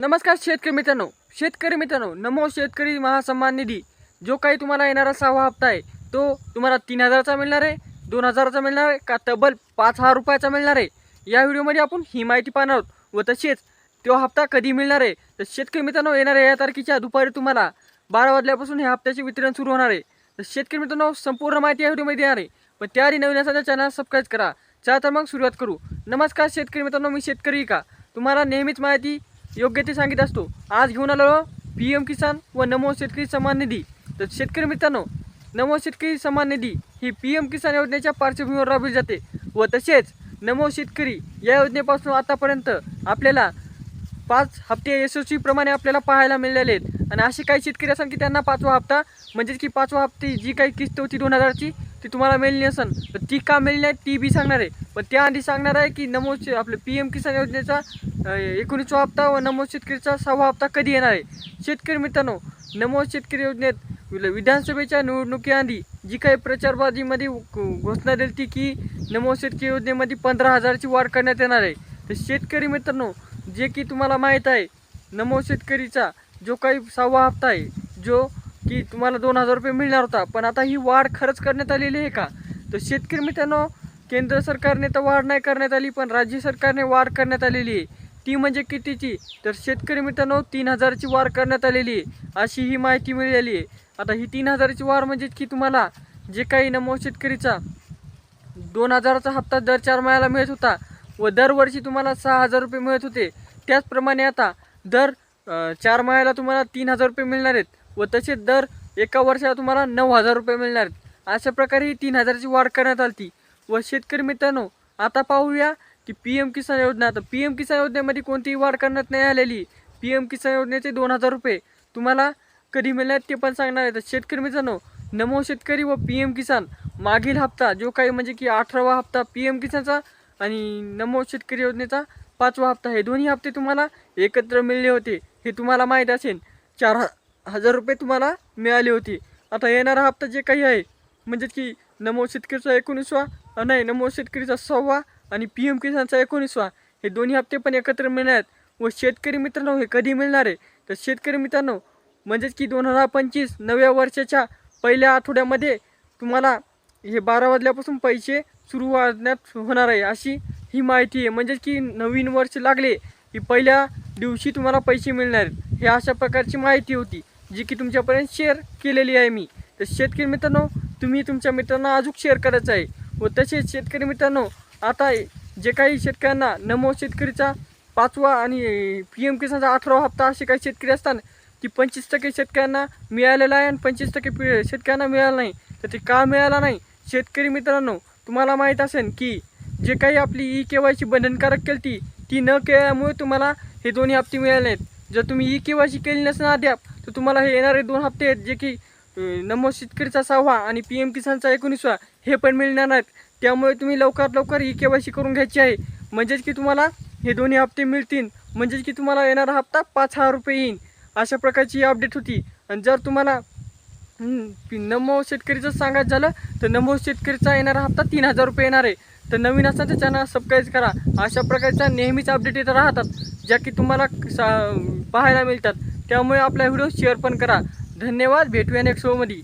नमस्कार शेतकरी मित्रांनो. शेतकरी मित्रांनो नमो शेतकरी महासन्मान निधी. जो काही तुम्हाला येणारा सहावा हप्ता आहे तो तुम्हाला तीन हजाराचा मिळणार आहे दोन हजाराचा मिळणार आहे का तब्बल पाच हजार रुपयाचा मिळणार आहे? या व्हिडिओमध्ये आपण ही माहिती पाहणार आहोत. व तसेच तो हप्ता कधी मिळणार आहे? तर शेतकरी मित्रांनो येणाऱ्या या तारखेच्या दुपारी तुम्हाला बारा वाजल्यापासून ह्या हप्त्याचे वितरण सुरू होणार आहे. तर शेतकरी मित्रांनो संपूर्ण माहिती या व्हिडिओमध्ये देणार आहे. पण त्याआधी नवीन असायच्या चॅनल सबस्क्राईब करा. चला तर मग सुरुवात करू. नमस्कार शेतकरी मित्रांनो मी शेतकरी का तुम्हाला नेहमीच माहिती योग्य ते सांगित असतो. आज घेऊन आलो पी एम किसान व नमो शेतकरी सन्मान निधी. तर शेतकरी मित्रांनो नमो शेतकरी सन्मान निधी ही पी एम किसान योजनेच्या पार्श्वभूमीवर राबवली जाते व तसेच नमो शेतकरी या योजनेपासून आतापर्यंत आपल्याला पाच हप्ते यशस्वीप्रमाणे आपल्याला पाहायला मिळाले आहेत. आणि असे काही शेतकरी असाल की त्यांना पाचवा हप्ता म्हणजेच की पाचवा हप्ते जी काही किस्त होती दोन हजारची ती तुम्हाला मिळली नसन तर ती का मिळली नाही ती बी सांगणार आहे. पण त्याआधी सांगणार आहे की नमो आपलं पी एम किसान योजनेचा एकोणीसवा हप्ता व नमो शेतकरीचा सहावा हप्ता कधी येणार आहे? शेतकरी मित्रांनो नमो शेतकरी योजनेत विधानसभेच्या निवडणुकीआधी जी काही प्रचारबाजीमध्ये घो- घोषणा दिली ती की नमो शेतकरी योजनेमध्ये पंधरा हजाराची वाढ करण्यात येणार आहे. तर शेतकरी मित्रांनो जे की तुम्हाला माहीत आहे नमो शेतकरीचा जो काही सहावा हप्ता आहे जो की तुम्हाला दोन हजार रुपये मिळणार होता पण आता ही वाढ खरंच करण्यात आलेली आहे का? तर शेतकरी मित्रांनो केंद्र सरकारने तर वाढ नाही करण्यात आली पण राज्य सरकारने वाढ करण्यात आलेली आहे. ती म्हणजे कितीची? तर शेतकरी मित्रांनो तीन हजारची वाढ करण्यात आलेली आहे अशी ही माहिती मिळाली आहे. आता ही तीन हजाराची वाढ म्हणजे की तुम्हाला जे काही नमो शेतकरीचा दोन हजाराचा हप्ता दर चार महिन्याला मिळत होता व दरवर्षी तुम्हाला सहा हजार रुपये मिळत होते. त्याचप्रमाणे आता दर चार महिन्याला तुम्हाला तीन हजार रुपये मिळणार आहेत. व तसेच दर एका वर्षाला तुम्हाला नऊ हजार रुपये मिळणार अशा प्रकारे ही तीन हजाराची वाढ करण्यात आली व शेतकरी मित्रांनो आता पाहूया की पी एम किसान योजना आता पी एम किसान योजनेमध्ये कोणतीही वाढ करण्यात नाही आलेली. पी एम किसान योजनेचे दोन हजार रुपये तुम्हाला कधी मिळणार ते पण सांगणार आहे. तर शेतकरी मित्रांनो नमो शेतकरी व पी एम किसान मागील हप्ता जो काही म्हणजे की अठरावा हप्ता पी एम किसानचा आणि नमो शेतकरी योजनेचा पाचवा हप्ता हे दोन्ही हप्ते तुम्हाला एकत्र मिळले होते. हे तुम्हाला माहीत असेल चार हजार रुपये तुम्हाला मिळाले होते. आता येणारा हप्ता जे काही आहे म्हणजे की नमो शेतकरीचा एकोणीसवा नाही नमो शेतकरीचा सहावा आणि पी एम किसानचा एकोणीसवा हे दोन्ही हप्ते पण एकत्र मिळणार आहेत. व शेतकरी मित्रांनो हे कधी मिळणार आहे? तर शेतकरी मित्रांनो म्हणजेच की दोन हजार पंचवीस नव्या वर्षाच्या पहिल्या आठवड्यामध्ये तुम्हाला हे बारा वाजल्यापासून पैसे सुरू वाजण्यात होणार आहे अशी ही माहिती आहे. म्हणजेच की नवीन वर्ष लागले की पहिल्या दिवशी तुम्हाला पैसे मिळणार आहेत. हे अशा प्रकारची माहिती होती जी की तुमच्यापर्यंत शेअर केलेली आहे मी. तर शेतकरी मित्रांनो तुम्ही तुमच्या मित्रांना अजून शेअर करायचं आहे. व तसेच शेतकरी मित्रांनो आता जे काही शेतकऱ्यांना नमो शेतकरीचा पाचवा आणि पी एम किसानचा अठरावा हप्ता असे काही शेतकरी असतात ती पंचवीस टक्के शेतकऱ्यांना मिळालेला आहे आणि पंचवीस टक्के शेतकऱ्यांना मिळालं नाही. तर ते का मिळालं नाही? शेतकरी मित्रांनो तुम्हाला माहीत असेल की जे काही आपली ई के वायची बंधनकारक केली ती ती न केल्यामुळे तुम्हाला हे दोन्ही हप्ते मिळाले आहेत जर तुम्ही ई के वायची केली नसेल अद्याप तर तुम्हाला हे येणारे दोन हप्ते आहेत जे की नमो शेतकरीचा सहावा आणि पी एम किसानचा एकोणीसवा हे पण मिळणार नाहीत. त्यामुळे तुम्ही लवकरात लवकर ई के वाय सी करून घ्यायची आहे. म्हणजेच की तुम्हाला हे दोन्ही हप्ते मिळतील. म्हणजेच की तुम्हाला येणारा हप्ता पाच हजार रुपये येईल अशा प्रकारची ही अपडेट होती. आणि जर तुम्हाला नमो शेतकरीचं सांगायचं झालं तर नमो शेतकरीचा येणारा हप्ता तीन हजार रुपये येणार आहे. तर नवीन असताना तर चॅनल सबस्क्राईब करा. अशा प्रकारच्या नेहमीच अपडेट येत राहतात. ज्या की तुम्हाला सा पाहायला मिळतात. त्यामुळे आपला व्हिडिओ शेअर पण करा. धन्यवाद. भेटूया नेक्स्ट शोमध्ये